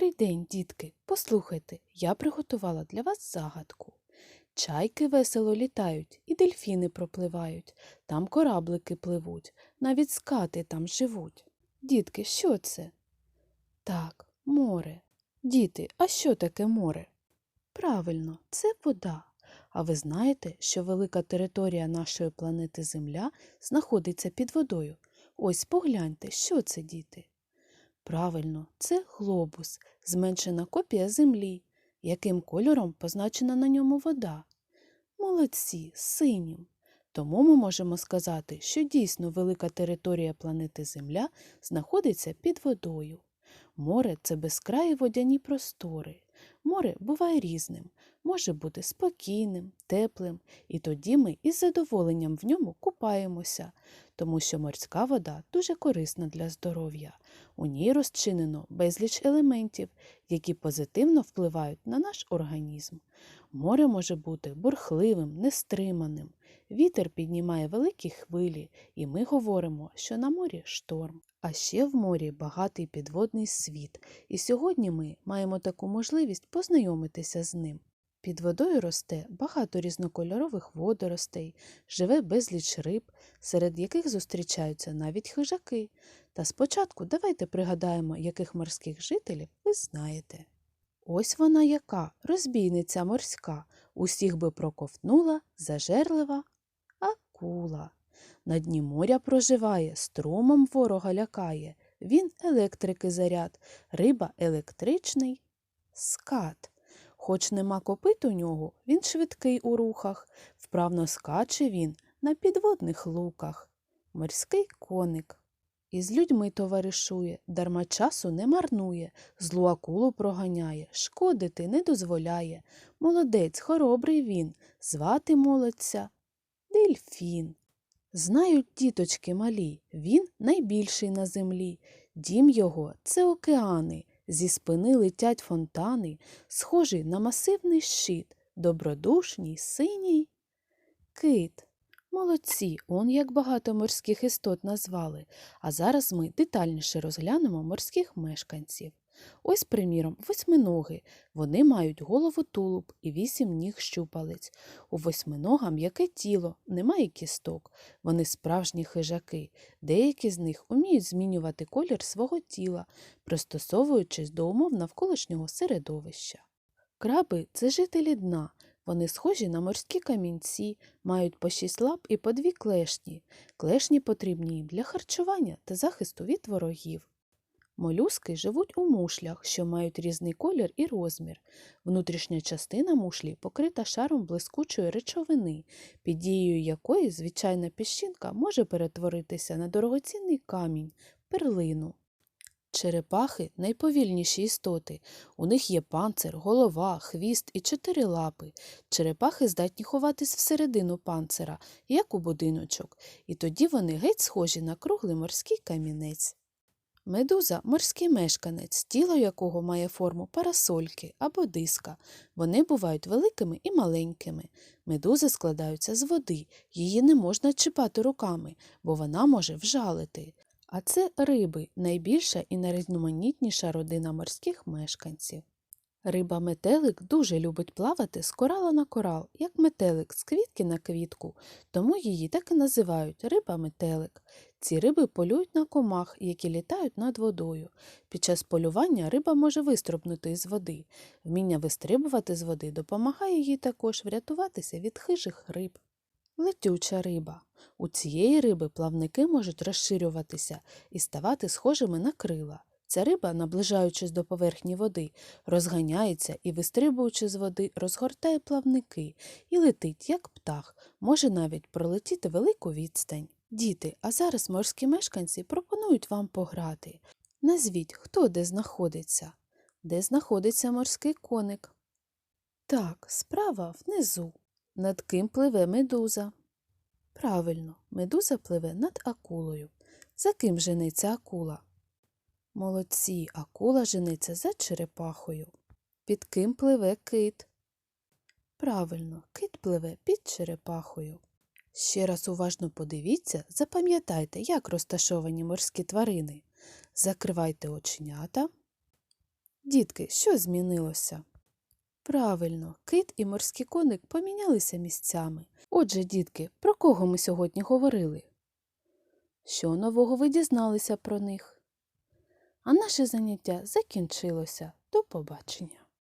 Добрий день, дітки. Послухайте, я приготувала для вас загадку. Чайки весело літають, і дельфіни пропливають, там кораблики пливуть, навіть скати там живуть. Дітки, що це? Так, море. Діти, а що таке море? Правильно, це вода. А ви знаєте, що велика територія нашої планети Земля знаходиться під водою? Ось погляньте, що це, діти? Правильно, це глобус, зменшена копія Землі. Яким кольором позначена на ньому вода? Молодці, синім. Тому ми можемо сказати, що дійсно велика територія планети Земля знаходиться під водою. Море це безкраї водяні простори. Море буває різним, може бути спокійним, теплим, і тоді ми із задоволенням в ньому купаємося, тому що морська вода дуже корисна для здоров'я. У ній розчинено безліч елементів, які позитивно впливають на наш організм. Море може бути бурхливим, нестриманим. Вітер піднімає великі хвилі, і ми говоримо, що на морі шторм. А ще в морі багатий підводний світ, і сьогодні ми маємо таку можливість познайомитися з ним. Під водою росте багато різнокольорових водоростей, живе безліч риб, серед яких зустрічаються навіть хижаки. Та спочатку давайте пригадаємо, яких морських жителів ви знаєте. Ось вона яка, розбійниця морська, усіх би проковтнула, зажерлива акула. На дні моря проживає, струмом ворога лякає. Він електрики заряд, риба електричний скат. Хоч нема копит у нього, він швидкий у рухах, вправно скаче він на підводних луках. Морський коник. Із людьми товаришує, дарма часу не марнує, злу акулу проганяє, шкодити не дозволяє. Молодець, хоробрий він, звати молодця Дельфін. Знають діточки малі, він найбільший на землі. Дім його це океани, зі спини летять фонтани, схожий на масивний щит, добродушній, синій кит. Молодці, он як багато морських істот назвали, а зараз ми детальніше розглянемо морських мешканців. Ось, приміром, восьминоги. Вони мають голову тулуб і вісім ніг щупалець. У восьминога м'яке тіло, немає кісток. Вони справжні хижаки. Деякі з них уміють змінювати колір свого тіла, пристосовуючись до умов навколишнього середовища. Краби це жителі дна. Вони схожі на морські камінці, мають по шість лап і по дві клешні. Клешні потрібні їм для харчування та захисту від ворогів. Молюски живуть у мушлях, що мають різний колір і розмір. Внутрішня частина мушлі покрита шаром блискучої речовини, під дією якої звичайна піщинка може перетворитися на дорогоцінний камінь, перлину. Черепахи найповільніші істоти. У них є панцир, голова, хвіст і чотири лапи. Черепахи здатні ховатись всередину панцира, як у будиночок, і тоді вони геть схожі на круглий морський камінець. Медуза морський мешканець, тіло якого має форму парасольки або диска. Вони бувають великими і маленькими. Медузи складаються з води, її не можна чіпати руками, бо вона може вжалити. А це риби найбільша і найрізноманітніша родина морських мешканців. Риба метелик дуже любить плавати з корала на корал, як метелик з квітки на квітку, тому її так і називають риба метелик. Ці риби полюють на комах, які літають над водою. Під час полювання риба може вистрибнути із води. Вміння вистрибувати з води допомагає їй також врятуватися від хижих риб. Летюча риба. У цієї риби плавники можуть розширюватися і ставати схожими на крила. Ця риба, наближаючись до поверхні води, розганяється і, вистрибуючи з води, розгортає плавники і летить, як птах, може навіть пролетіти велику відстань. Діти, а зараз морські мешканці пропонують вам пограти. Назвіть, хто де знаходиться. Де знаходиться морський коник? Так, справа внизу. Над ким пливе медуза? Правильно, медуза пливе над акулою. За ким жениться акула? Молодці, акула жениться за черепахою. Під ким пливе кит? Правильно, кит пливе під черепахою. Ще раз уважно подивіться, запам'ятайте, як розташовані морські тварини. Закривайте оченята. Дітки, що змінилося? Правильно, кит і морський коник помінялися місцями. Отже, дітки, про кого ми сьогодні говорили? Що нового ви дізналися про них? А наше заняття закінчилося. До побачення.